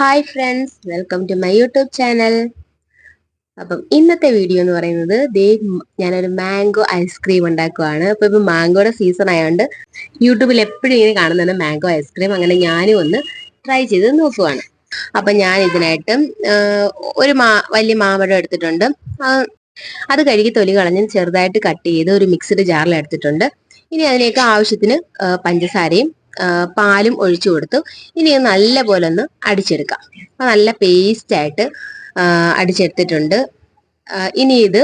Hi friends welcome to my YouTube channel അപ്പം ഇന്നത്തെ video എന്ന് പറയുന്നത് ദേ ഞാനൊരു മാംഗോ ഐസ്ക്രീം ഉണ്ടാക്കുവാണ്. അപ്പൊ ഇപ്പൊ മാംഗോയുടെ സീസൺ ആയതുകൊണ്ട് യൂട്യൂബിൽ എപ്പോഴും ഇങ്ങനെ കാണുന്നതാണ് മാംഗോ ഐസ്ക്രീം അങ്ങനെ ഞാനും ഒന്ന് ട്രൈ ചെയ്ത് നോക്കുവാണ്. അപ്പൊ ഞാൻ ഇതിനായിട്ട് ഒരു മാ വലിയ മാമ്പഴം എടുത്തിട്ടുണ്ട്. അത് കഴുകി തൊലി കളഞ്ഞ് ചെറുതായിട്ട് കട്ട് ചെയ്ത് ഒരു മിക്സഡ് ജാറിൽ എടുത്തിട്ടുണ്ട്. ഇനി അതിലേക്ക് ആവശ്യത്തിന് പഞ്ചസാരയും പാലും ഒഴിച്ചു കൊടുത്തു. ഇനി നല്ലപോലെ നല്ല പോലെ ഒന്ന് അടിച്ചെടുക്കാം. അപ്പൊ നല്ല പേസ്റ്റ് ആയിട്ട് ആ, അടിച്ചെടുത്തിട്ടുണ്ട്. ഇനി ഇത്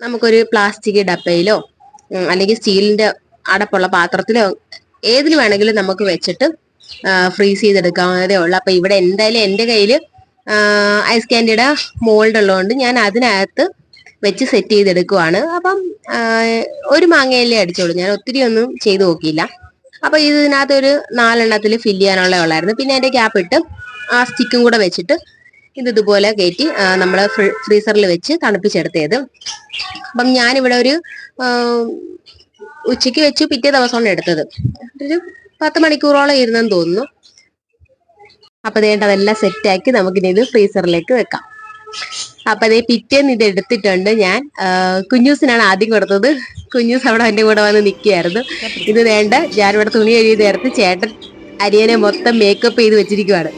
നമുക്കൊരു പ്ലാസ്റ്റിക് ഡപ്പയിലോ അല്ലെങ്കിൽ സ്റ്റീലിന്റെ അടപ്പുള്ള പാത്രത്തിലോ ഏതിൽ വേണമെങ്കിലും നമുക്ക് വെച്ചിട്ട് ഫ്രീസ് ചെയ്തെടുക്കാവുന്നതേ ഉള്ളൂ. അപ്പൊ ഇവിടെ എന്തായാലും എന്റെ കയ്യിൽ ഐസ് ക്യാൻഡിയുടെ മോൾഡ് ഉള്ളതുകൊണ്ട് ഞാൻ അതിനകത്ത് വെച്ച് സെറ്റ് ചെയ്തെടുക്കുവാണ്. അപ്പം ഒരു മാങ്ങയല്ലേ അടിച്ചോളൂ. ഞാൻ ഒത്തിരി ഒന്നും ചെയ്തു നോക്കിയില്ല. അപ്പൊ ഇതിനകത്ത് ഒരു നാലെണ്ണത്തിൽ ഫില്ല് ചെയ്യാനുള്ള ഉള്ളായിരുന്നു. പിന്നെ അതിന്റെ ക്യാപ്പ് ഇട്ട് ആ സ്റ്റിക്കും കൂടെ വെച്ചിട്ട് ഇത് ഇതുപോലെ കയറ്റി നമ്മൾ ഫ്രീസറിൽ വെച്ച് തണുപ്പിച്ചെടുത്തത്. അപ്പം ഞാനിവിടെ ഒരു ഉച്ചയ്ക്ക് വെച്ച് പിറ്റേ ദിവസമാണ് എടുത്തത്. ഒരു പത്ത് മണിക്കൂറോളം ഇരുന്നെന്ന് തോന്നുന്നു. അപ്പൊ അതേണ്ട സെറ്റാക്കി നമുക്കിനി ഇത് ഫ്രീസറിലേക്ക് വെക്കാം. അപ്പൊ അതേ പിറ്റേന്ന് ഇത് എടുത്തിട്ടുണ്ട് ഞാൻ. കുഞ്ഞൂസിനാണ് ആദ്യം കൊടുത്തത്. കുഞ്ഞൂസ് അവിടെ എന്റെ കൂടെ വന്ന് നിൽക്കുകയായിരുന്നു ഇത് വേണ്ട ഞാൻ ഞാനിവിടെ തുണി കഴുകി നേരത്ത് ചേട്ടൻ അരിയനെ മൊത്തം മേക്കപ്പ് ചെയ്ത് വെച്ചിരിക്കുവാണ്.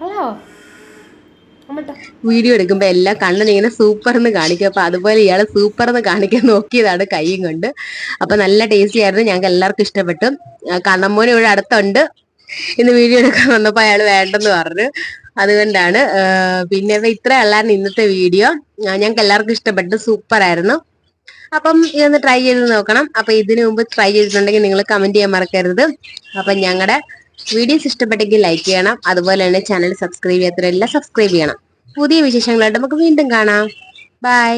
കൊള്ളാവോ? വീഡിയോ എടുക്കുമ്പോ എല്ലാം കണ്ണൻ ഇങ്ങനെ സൂപ്പർ എന്ന് കാണിക്കും. അപ്പൊ അതുപോലെ ഇയാൾ സൂപ്പർ എന്ന് കാണിക്കാൻ നോക്കിയതാണ് കൈയും കൊണ്ട്. അപ്പൊ നല്ല ടേസ്റ്റി ആയിരുന്നു. ഞങ്ങൾക്ക് എല്ലാവർക്കും ഇഷ്ടപ്പെട്ടു. ആ, കണ്ണമ്മോനും ഇവിടെ അടുത്തുണ്ട്. ഇന്ന് വീഡിയോ എടുക്കാൻ വന്നപ്പോ അയാൾ വേണ്ടെന്ന് പറഞ്ഞു. അതുകൊണ്ടാണ് പിന്നെ ഇത്ര അല്ലായിരുന്നു ഇന്നത്തെ വീഡിയോ. ഞങ്ങൾക്ക് എല്ലാവർക്കും ഇഷ്ടപ്പെട്ടു. സൂപ്പർ ആയിരുന്നു. അപ്പം ഇതൊന്ന് ട്രൈ ചെയ്ത് നോക്കണം. അപ്പൊ ഇതിനു മുമ്പ് ട്രൈ ചെയ്തിട്ടുണ്ടെങ്കിൽ നിങ്ങൾ കമന്റ് ചെയ്യാൻ മറക്കരുത്. അപ്പൊ ഞങ്ങളുടെ വീഡിയോസ് ഇഷ്ടപ്പെട്ടെങ്കിൽ ലൈക്ക് ചെയ്യണം. അതുപോലെ തന്നെ ചാനൽ സബ്സ്ക്രൈബ് ചെയ്യാത്തവരെല്ലാം സബ്സ്ക്രൈബ് ചെയ്യണം. പുതിയ വിശേഷങ്ങളായിട്ട് നമുക്ക് വീണ്ടും കാണാം. ബൈ